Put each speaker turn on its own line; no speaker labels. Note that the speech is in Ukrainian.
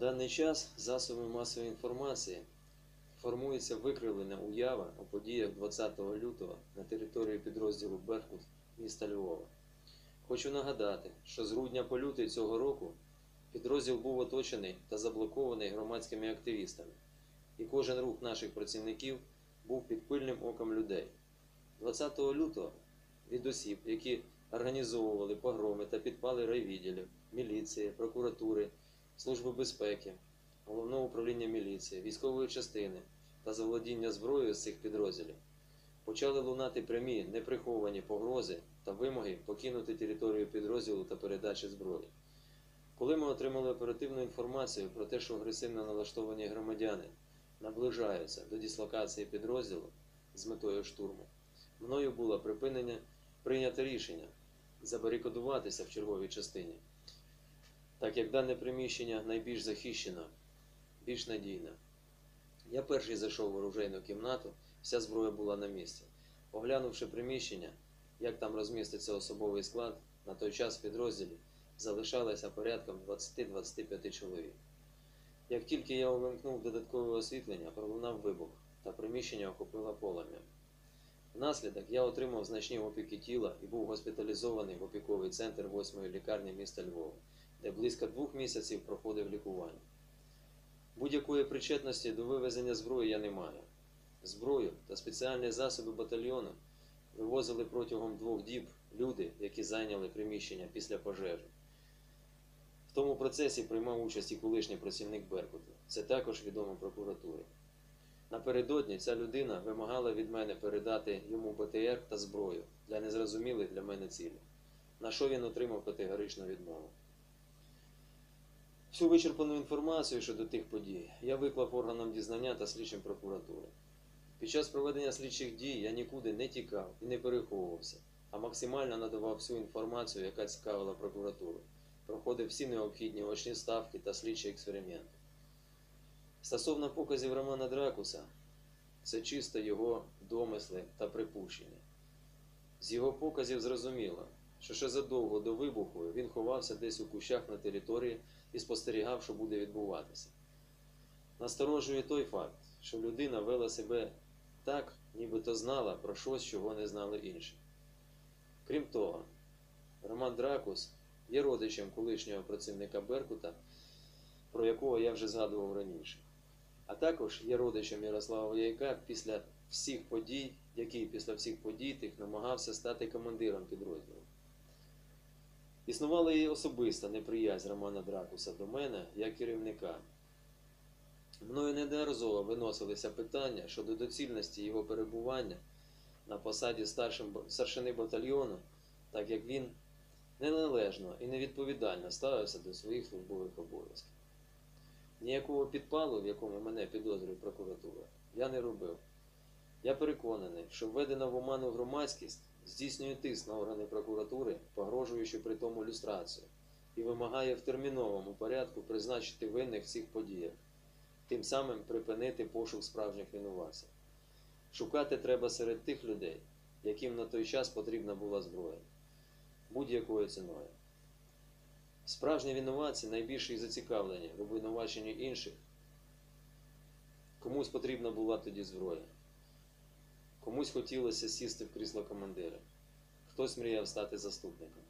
даний час засобами масової інформації формується викривлена уява у подіях 20 лютого на території підрозділу Беркут міста Львова. Хочу нагадати, що з грудня по лютий цього року підрозділ був оточений та заблокований громадськими активістами, і кожен рух наших працівників був під пильним оком людей. 20 лютого від осіб, які організовували погроми та підпали райвідділів, міліції, прокуратури, Служби безпеки, Головного управління міліції, військової частини та заволодіння зброєю з цих підрозділів, почали лунати прямі неприховані погрози та вимоги покинути територію підрозділу та передачі зброї. Коли ми отримали оперативну інформацію про те, що агресивно налаштовані громадяни наближаються до дислокації підрозділу з метою штурму, мною було припинення прийнято рішення забарикадуватися в черговій частині, так як дане приміщення найбільш захищено, більш надійне. Я перший зайшов в оружейну кімнату, вся зброя була на місці. Оглянувши приміщення, як там розміститься особовий склад, на той час в підрозділі залишалося порядком 20-25 чоловік. Як тільки я увімкнув додаткове освітлення, пролунав вибух, та приміщення охопило полум'я. Внаслідок я отримав значні опіки тіла і був госпіталізований в опіковий центр 8-ї лікарні міста Львова, де близько двох місяців проходив лікування. Будь-якої причетності до вивезення зброї я не маю. Зброю та спеціальні засоби батальйону вивозили протягом двох діб люди, які зайняли приміщення після пожежі. В тому процесі приймав участь і колишній працівник Беркуту. Це також відомо прокуратурі. Напередодні ця людина вимагала від мене передати йому БТР та зброю для незрозумілих для мене цілей, на що він отримав категоричну відмову. Всю вичерпану інформацію щодо тих подій я виклав органам дізнання та слідчим прокуратури. Під час проведення слідчих дій я нікуди не тікав і не переховувався, а максимально надавав всю інформацію, яка цікавила прокуратуру, проходив всі необхідні очні ставки та слідчі експерименти. Стосовно показів Романа Дракуса, це чисто його домисли та припущення. З його показів зрозуміло, що ще задовго до вибуху він ховався десь у кущах на території і спостерігав, що буде відбуватися. Насторожує той факт, що людина вела себе так, нібито знала про щось, чого не знали інші. Крім того, Роман Дракус є родичем колишнього працівника Беркута, про якого я вже згадував раніше. А також є родичем Ярослава Вояйка після всіх подій, який після всіх подій тих намагався стати командиром підрозділу. Існувала і особиста неприязнь Романа Дракуса до мене як керівника. Мною неодноразово виносилися питання щодо доцільності його перебування на посаді старшим, старшини батальйону, так як він неналежно і невідповідально ставився до своїх службових обов'язків. Ніякого підпалу, в якому мене підозрює прокуратура, я не робив. Я переконаний, що введена в оману громадськість здійснює тиск на органи прокуратури, погрожуючи при тому люстрацію, і вимагає в терміновому порядку призначити винних в цих подіях, тим самим припинити пошук справжніх винуватців. Шукати треба серед тих людей, яким на той час потрібна була зброя, будь-якою ціною. Справжні винуватці найбільше зацікавлені в обвинуваченні інших. Комусь потрібна була тоді зброя. Комусь хотілося сісти в крісло командира, хтось мріяв стати заступником.